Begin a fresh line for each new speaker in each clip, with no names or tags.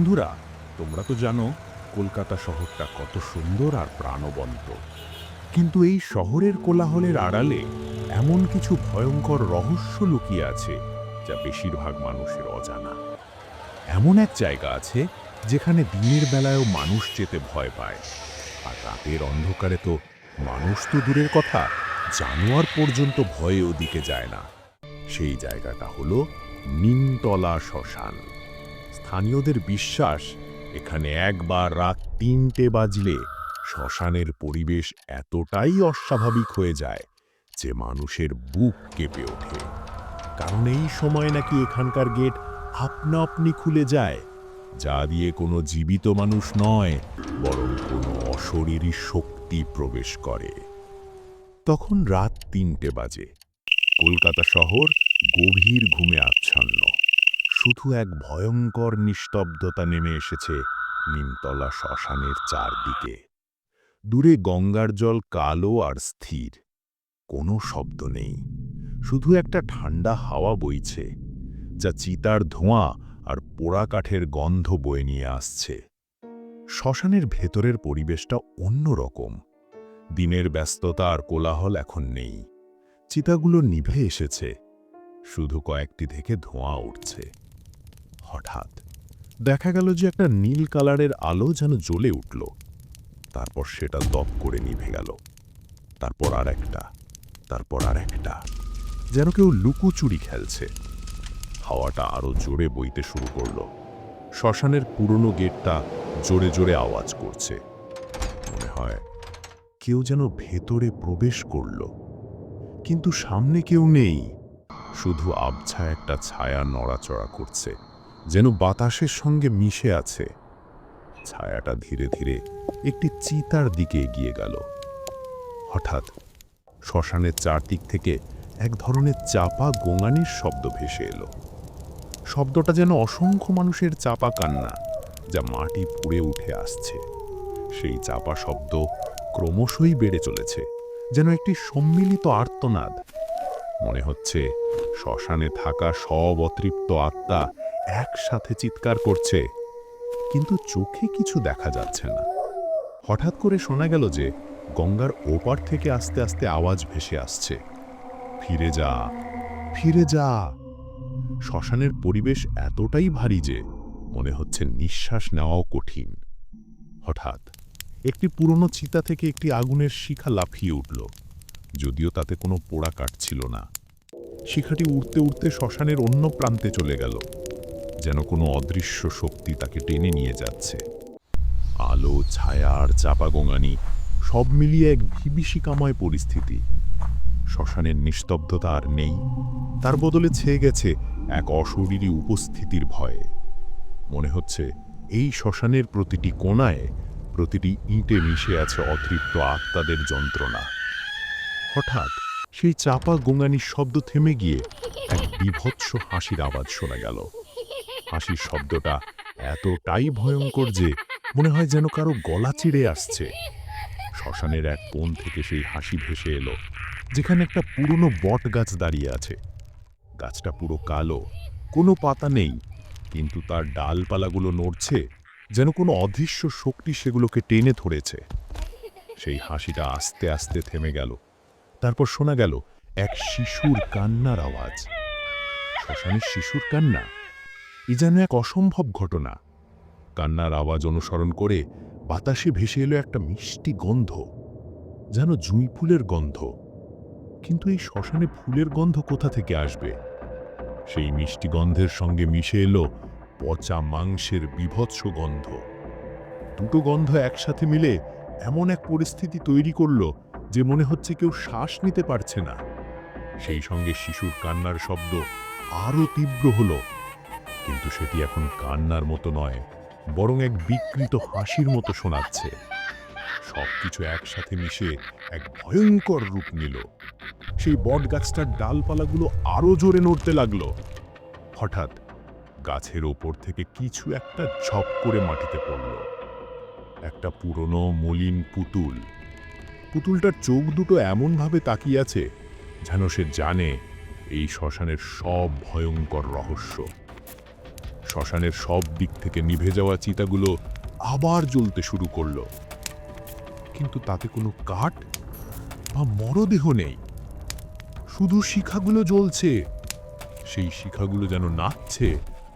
বন্ধুরা, তোমরা তো জানো, কলকাতা শহরটা কত সুন্দর আর প্রাণবন্ত। কিন্তু এই শহরের কোলাহলের আড়ালে এমন কিছু ভয়ঙ্কর রহস্য লুকিয়ে আছে, যা বেশিরভাগ মানুষের অজানা। এমন এক জায়গা আছে, যেখানে দিনের বেলায়ও মানুষ যেতে ভয় পায়। আর রাতের অন্ধকারে তো মানুষ তো দূরের কথা, জানোয়ার পর্যন্ত ভয়ে ওদিকে যায় না। সেই জায়গাটা হলো নিমতলা শ্মশান। স্থানীয়দের বিশ্বাস, এখানে একবার রাত তিনটে বাজলে শ্মশানের পরিবেশ এতটাই অস্বাভাবিক হয়ে যায় যে মানুষের বুক কেঁপে ওঠে। কারণ এই সময় নাকি এখানকার গেট আপনা আপনি খুলে যায়, যা দিয়ে কোনো জীবিত মানুষ নয়, বরং কোনো অশরীরী শক্তি প্রবেশ করে। তখন রাত তিনটে বাজে। কলকাতা শহর গভীর ঘুমে আচ্ছন্ন। শুধু এক ভয়ঙ্কর নিস্তব্ধতা নেমে এসেছে নিমতলা শ্মশানের চারদিকে। দূরে গঙ্গার জল কালো আর স্থির। কোনো শব্দ নেই। শুধু একটা ঠান্ডা হাওয়া বইছে, যা চিতার ধোঁয়া আর পোড়া কাঠের গন্ধ বয়ে নিয়ে আসছে। শ্মশানের ভেতরের পরিবেশটা অন্যরকম দিনের ব্যস্ততা আর কোলাহল এখন নেই। চিতাগুলো নিভে এসেছে। শুধু কয়েকটি থেকে ধোঁয়া উঠছে। হঠাৎ। দেখা গেল যে একটা নীল কালারের আলো যেন জ্বলে উঠল। তারপর সেটা দপ করে নিভে গেল। তারপর আর একটা। তারপর আর একটা। যেন কেউ লুকোচুরি খেলছে। হাওয়াটা আরও জোরে বইতে শুরু করল। শ্মশানের পুরনো গেটটা জোরে জোরে আওয়াজ করছে। মনে হয় কেউ যেন ভেতরে প্রবেশ করল। কিন্তু সামনে কেউ নেই। শুধু আবছা একটা ছায়া নড়াচড়া করছে। যেন বাতাসের সঙ্গে মিশে আছে। ছায়াটা ধীরে ধীরে একটি চিতার দিকে এগিয়ে গেল। হঠাৎ শ্মশানের চারদিক থেকে এক ধরনের চাপা গোঙানির শব্দ ভেসে এলো। শব্দটা যেন অসংখ্য মানুষের চাপা কান্না যা মাটি পুড়ে উঠে আসছে। সেই চাপা শব্দ ক্রমশই বেড়ে চলেছে, যেন একটি সম্মিলিত আর্তনাদ। মনে হচ্ছে শ্মশানে থাকা সব অতৃপ্ত আত্মা একসাথে চিৎকার করছে। কিন্তু চোখে কিছু দেখা যাচ্ছে না। হঠাৎ করে শোনা গেল যে, গঙ্গার ওপার থেকে আস্তে আস্তে আওয়াজ ভেসে আসছে। ফিরে যা ফিরে যা। শ্মশানের পরিবেশ এতটাই ভারী যে, মনে হচ্ছে নিঃশ্বাস নেওয়াও কঠিন। হঠাৎ, একটি পুরনো চিতা থেকে একটি আগুনের শিখা লাফিয়ে উঠল। যদিও তাতে কোনো পোড়া কাটছিল না। শিখাটি উড়তে উড়তে শ্মশানের অন্য প্রান্তে চলে গেল। যেন কোনো অদৃশ্য শক্তি তাকে টেনে নিয়ে যাচ্ছে। আলো ছায়া আর চাপা গোঙানি সব মিলিয়ে এক বিভীষিকাময় পরিস্থিতি। শ্মশানের নিস্তব্ধতা আর নেই, তার বদলে ছেয়ে গেছে এক অশরীরী উপস্থিতির ভয়ে। মনে হচ্ছে এই শ্মশানের প্রতিটি কোণায় প্রতিটি ইঁটে মিশে আছে অতৃপ্ত আত্মাদের যন্ত্রণা। হঠাৎ সেই চাপা গোঙানির শব্দ থেমে গিয়ে এক বিভৎস হাসির আওয়াজ শোনা গেল। হাসির শব্দটা এতটাই ভয়ঙ্কর যে মনে হয় যেন কারও গলা চিড়ে আসছে। শ্মশানের এক কোণ থেকে সেই হাসি ভেসে এলো, যেখানে একটা পুরনো বট গাছ দাঁড়িয়ে আছে। গাছটা পুরো কালো, কোনো পাতা নেই, কিন্তু তার ডালপালাগুলো নড়ছে, যেন কোনো অদৃশ্য শক্তি সেগুলোকে টেনে ধরেছে। সেই হাসিটা আস্তে আস্তে থেমে গেল। তারপর শোনা গেল এক শিশুর কান্নার আওয়াজ। শ্মশানের শিশুর কান্না? এ যেন এক অসম্ভব ঘটনা। কান্নার আওয়াজ অনুসরণ করে বাতাসে ভেসে এলো একটা মিষ্টি গন্ধ, যেন জুঁই ফুলের গন্ধ। কিন্তু এই শ্মশানে ফুলের গন্ধ কোথা থেকে আসবে? সেই মিষ্টি গন্ধের সঙ্গে মিশে এলো পচা মাংসের বিভৎস গন্ধ। দুটো গন্ধ একসাথে মিলে এমন এক পরিস্থিতি তৈরি করল যে মনে হচ্ছে কেউ শ্বাস নিতে পারছে না। সেই সঙ্গে শিশুর কান্নার শব্দ আরও তীব্র হলো। কিন্তু সেটি এখন কান্নার মতো নয়, বরং এক বিকৃত হাসির মতো শোনাচ্ছে। সবকিছু একসাথে মিশে এক ভয়ঙ্কর রূপ নিল। সেই বট গাছটার ডালপালাগুলো আরও জোরে নড়তে লাগল। হঠাৎ গাছের ওপর থেকে কিছু একটা ঝপ করে মাটিতে পড়ল। একটা পুরনো মলিন পুতুল। পুতুলটার চোখ দুটো এমনভাবে তাকিয়ে আছে যেন সে জানে এই শ্মশানের সব ভয়ঙ্কর রহস্য। শ্মশানের সব দিক থেকে নিভে যাওয়া চিতাগুলো আবার জ্বলতে শুরু করল। কিন্তু তাতে কোনো কাঠ বা মরদেহ নেই। শুধু শিখাগুলো জ্বলছে। সেই শিখাগুলো যেন নাচছে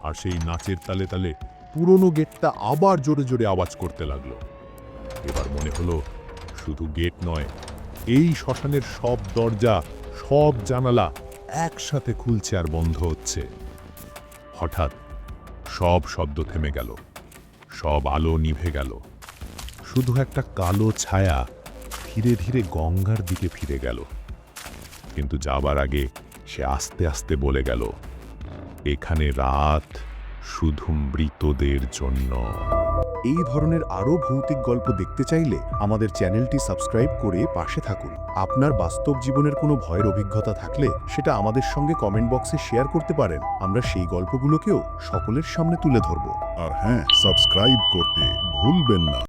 আর সেই নাচের তালে তালে পুরনো গেটটা আবার জোরে জোরে আওয়াজ করতে লাগল। এবার মনে হলো শুধু গেট নয়, এই শ্মশানের সব দরজা, সব জানালা একসাথে খুলছে আর বন্ধ হচ্ছে। হঠাৎ সব শব্দ থেমে গেল। সব আলো নিভে গেল। শুধু একটা কালো ছায়া ধীরে ধীরে গঙ্গার দিকে ফিরে গেল। কিন্তু যাবার আগে সে আস্তে আস্তে বলে গেল, এখানে রাত শুধু মৃতদের জন্য।
এই ধরনের আরও ভৌতিক গল্প দেখতে চাইলে আমাদের চ্যানেলটি সাবস্ক্রাইব করে পাশে থাকুন। আপনার বাস্তব জীবনের কোনো ভয়ের অভিজ্ঞতা থাকলে সেটা আমাদের সঙ্গে কমেন্ট বক্সে শেয়ার করতে পারেন। আমরা সেই গল্পগুলোকেও সকলের সামনে তুলে ধরব।
আর হ্যাঁ সাবস্ক্রাইব করতে ভুলবেন না।